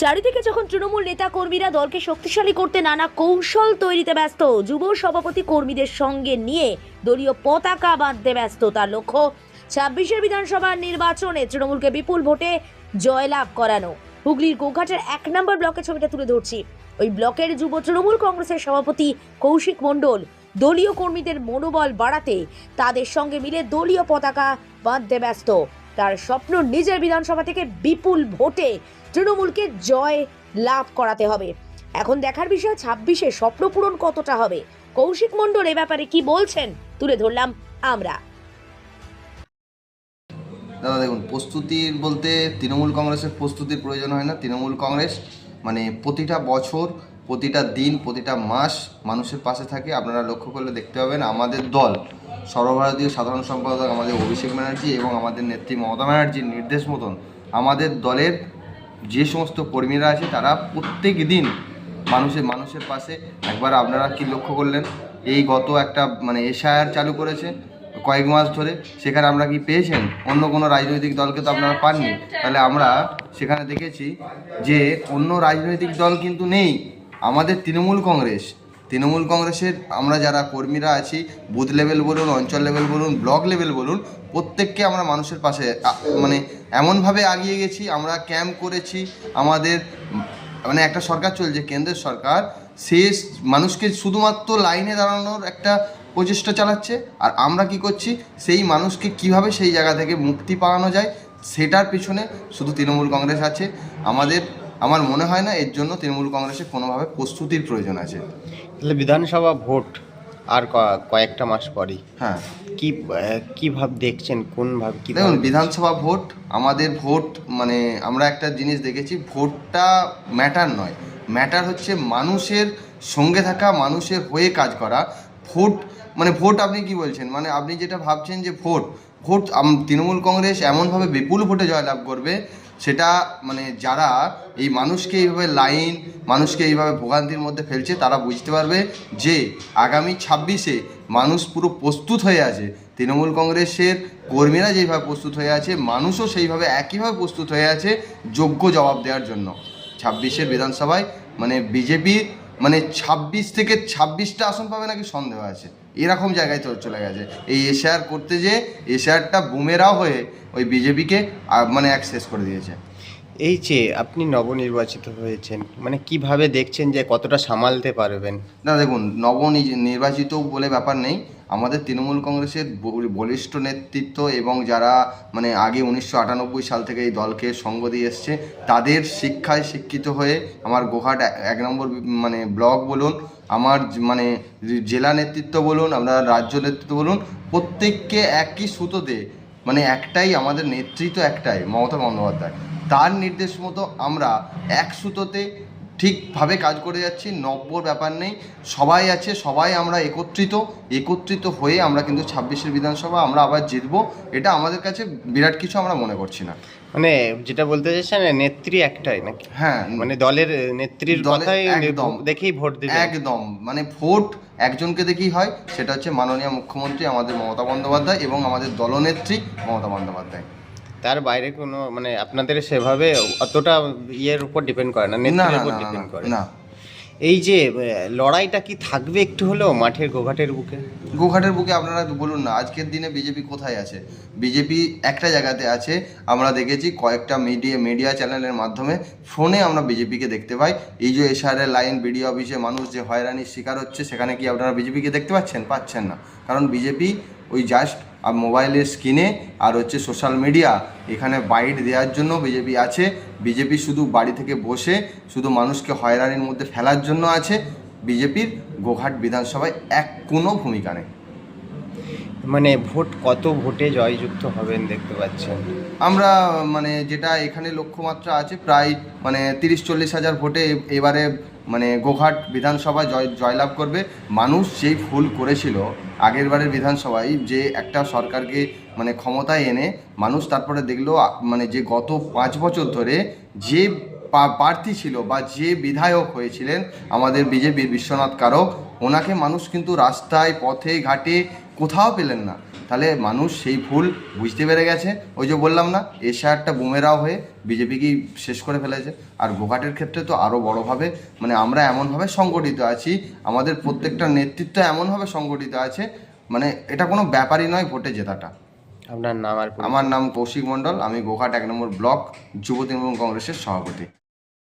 চারিদিকে যখন তৃণমূল নেতা কর্মীরা দলকে শক্তিশালী করতে নানা কৌশল তৈরিতে ব্যস্ত, যুব সভাপতি কর্মীদের সঙ্গে নিয়ে দলীয় পতাকা বাঁধতে ব্যস্ত, তার লক্ষ্য ছাব্বিশের বিধানসভা নির্বাচনে তৃণমূলকে বিপুল ভোটে জয়লাভ করানো। হুগলির গোঘাটের এক নম্বর ব্লকের ছবিটা তুলে ধরছি। ওই ব্লকের যুব তৃণমূল কংগ্রেসের সভাপতি কৌশিক মণ্ডল দলীয় কর্মীদের মনোবল বাড়াতে তাদের সঙ্গে মিলে দলীয় পতাকা বাঁধতে ব্যস্ত। তার স্বপ্ন নিজের বিধানসভা থেকে বিপুল ভোটে তৃণমূলকে জয় লাভ করাতে হবে। এখন দেখার বিষয়, ছাব্বিশে স্বপ্ন পূরণ কতটা হবে? কৌশিক মণ্ডল এ ব্যাপারে কি বলছেন? তুলে ধরলাম আমরা। দাদা, দেখুন প্রস্তুতির বলতে তৃণমূল কংগ্রেসের প্রস্তুতির প্রয়োজন হয় না। তৃণমূল কংগ্রেস মানে প্রতিটা বছর, প্রতিটা দিন, প্রতিটা মাস মানুষের পাশে থাকে। আপনারা লক্ষ্য করলে দেখতে পাবেন, আমাদের দল, সর্বভারতীয় সাধারণ সম্পাদক আমাদের অভিষেক ব্যানার্জি এবং আমাদের নেত্রী মমতা ব্যানার্জির নির্দেশ মতন আমাদের দলের যে সমস্ত কর্মীরা আছে, তারা প্রত্যেক দিন মানুষের মানুষের পাশে। একবার আপনারা কি লক্ষ্য করলেন? এই গত একটা মানে এশায়ার চালু করেছে কয়েক মাস ধরে। সেখানে আমরা কি পেয়েছেন? অন্য কোনো রাজনৈতিক দলকে তো আপনারা পাননি। তাহলে আমরা সেখানে দেখেছি যে, অন্য রাজনৈতিক দল কিন্তু নেই। আমাদের তৃণমূল কংগ্রেস। তৃণমূল কংগ্রেসের আমরা যারা কর্মীরা আছি, বুথ লেভেল বলুন, অঞ্চল লেভেল বলুন, ব্লক লেভেল বলুন, প্রত্যেককে আমরা মানুষের পাশে মানে এমনভাবে আগিয়ে গেছি, আমরা ক্যাম্প করেছি, আমাদের মানে একটা সরকার চলছে, কেন্দ্রের সরকার, সে মানুষকে শুধুমাত্র লাইনে দাঁড়ানোর একটা প্রচেষ্টা চালাচ্ছে, আর আমরা কি করছি, সেই মানুষকে কীভাবে সেই জায়গা থেকে মুক্তি পাওয়ানো যায়, সেটার পিছনে শুধু তৃণমূল কংগ্রেস আছে। আমাদের, আমার মনে হয় না, এর জন্য তৃণমূল কংগ্রেসের কোনোভাবে প্রস্তুতির প্রয়োজন আছে। তাহলে বিধানসভা ভোট আর কয়েকটা মাস পরেই। হ্যাঁ। কি কি ভাব দেখছেন? কোন ভাব কি দেখুন বিধানসভা ভোট আমাদের ভোট মানে আমরা একটা জিনিস দেখেছি ভোটটা ম্যাটার নয়। ম্যাটার হচ্ছে মানুষের সঙ্গে থাকা মানুষের হয়ে কাজ করা। ভোট মানে ভোট আপনি কি বলছেন? মানে আপনি যেটা ভাবছেন যে ভোট ভোট তৃণমূল কংগ্রেস এমনভাবে বিপুল ভোটে জয়লাভ করবে সেটা মানে যারা এই মানুষকে এইভাবে লাইন, মানুষকে এইভাবে ভোগান্তির মধ্যে ফেলছে, তারা বুঝতে পারবে যে আগামী ছাব্বিশে মানুষ পুরো প্রস্তুত হয়ে আছে। তৃণমূল কংগ্রেসের কর্মীরা যেইভাবে প্রস্তুত হয়ে আছে, মানুষও সেইভাবে একইভাবে প্রস্তুত হয়ে আছে, যোগ্য জবাব দেওয়ার জন্য। ছাব্বিশের বিধানসভায় মানে বিজেপি মানে ছাব্বিশ থেকে ছাব্বিশটা আসন পাবে নাকি সন্দেহ আছে। এরকম জায়গায় তো চলে গেছে। এই এশিয়ার করতে যে এশিয়ারটা বুমেরাও হয়ে ওই বিজেপিকে মানে অ্যাক্সেস করে দিয়েছে। এই যে আপনি নবনির্বাচিত হয়েছেন মানে কীভাবে দেখছেন যে কতটা সামালতে পারবেন? না দেখুন নবনির্বাচিত বলে ব্যাপার নেই। আমাদের তৃণমূল কংগ্রেসের বলিষ্ঠ নেতৃত্ব এবং যারা মানে আগে উনিশশো আটানব্বই সাল থেকে এই দলকে সঙ্গ দিয়ে এসছে, তাদের শিক্ষায় শিক্ষিত হয়ে আমার গোহাট এক- নম্বর মানে ব্লক বলুন, আমার মানে জেলা নেতৃত্ব বলুন, আমরা রাজ্য নেতৃত্ব বলুন, প্রত্যেককে একই সুতোতে মানে একটাই আমাদের নেতৃত্ব একটাই মমতা বন্দ্যোপাধ্যায়। তার নির্দেশ মতো আমরা এক সুতোতে ঠিকভাবে কাজ করে যাচ্ছি নব্বর ব্যাপার নেই। সবাই আছে সবাই আমরা একত্রিত। একত্রিত হয়ে আমরা কিন্তু ছাব্বিশের বিধানসভা আমরা আবার জিতবো। এটা আমাদের কাছে বিরাট কিছু আমরা মনে করছি না। মানে যেটা বলতে চাইছেন নেত্রী একটাই নাকি? হ্যাঁ। মানে দলের নেত্রীর কথাই একদম। দেখেই ভোট দেবে একদম। মানে ভোট একজনকে দেখেই হয় সেটা হচ্ছে মাননীয় মুখ্যমন্ত্রী আমাদের মমতা বন্দ্যোপাধ্যায় এবং আমাদের দলনেত্রী মমতা বন্দ্যোপাধ্যায়। তার বাইরে কোনো মানে আপনাদের সেভাবে অতটা ইয়ের উপর ডিপেন্ড করে না না নেত্রীর না উপর ডিপেন্ড করে। না। এই যে লড়াইটা কি থাকবে একটু হলেও মাঠের গোঘাটের বুকে? গোঘাটের বুকে আপনারা বলুন না আজকের দিনে বিজেপি কোথায় আছে? বিজেপি একটা জায়গাতে আছে আমরা দেখেছি কয়েকটা মিডিয়া মিডিয়া চ্যানেলের মাধ্যমে ফোনে আমরা বিজেপিকে দেখতে পাই। এই যে এশারের লাইন বিডিও অফিসে মানুষ যে হয়রানির শিকার হচ্ছে সেখানে কি আপনারা বিজেপিকে দেখতে পাচ্ছেন? পাচ্ছেন না। কারণ বিজেপি ওই জাস্ট মোবাইলের স্ক্রিনে আর হচ্ছে সোশ্যাল মিডিয়া এখানে বাইট দেওয়ার জন্য বিজেপি আছে। বিজেপি শুধু বাড়ি থেকে বসে, শুধু মানুষকে হয়রানির মধ্যে ফেলার জন্য আছে। বিজেপির গোঘাট বিধানসভায় এক কোনো ভূমিকা নেই। মানে ভোট কত ভোটে জয়যুক্ত হবেন দেখতে পাচ্ছেন? আমরা মানে যেটা এখানে লক্ষ্যমাত্রা আছে প্রায় মানে তিরিশ চল্লিশ হাজার ভোটে এবারে মানে গোঘাট বিধানসভায় জয়, জয়লাভ করবে। মানুষ যেই ভুল করেছিল আগের বারের বিধানসভায়, যে একটা সরকারকে মানে ক্ষমতায় এনে মানুষ তারপরে দেখল মানে যে গত পাঁচ বছর ধরে যে প্রার্থী ছিল বা যে বিধায়ক হয়েছিলেন আমাদের বিজেপির বিশ্বনাথ কারক, ওনাকে মানুষ কিন্তু রাস্তায়, পথে, ঘাটে কোথাও পেলেন না। তাহলে মানুষ সেই ভুল বুঝতে পেরে গেছে। ওই যে বললাম না এশিয়ারটা বুমেরাও হয়ে বিজেপিকেই শেষ করে ফেলেছে। আর গোঘাটের ক্ষেত্রে তো আরও বড়োভাবে মানে আমরা এমনভাবে সংগঠিত আছি আমাদের প্রত্যেকটা নেতৃত্ব এমনভাবে সংগঠিত আছে মানে এটা কোনো ব্যাপারই নয় ভোটে জেতাটা। আপনার নাম আর আমার নাম কৌশিক মণ্ডল আমি গোঘাট এক নম্বর ব্লক যুব তৃণমূল কংগ্রেসের সভাপতি।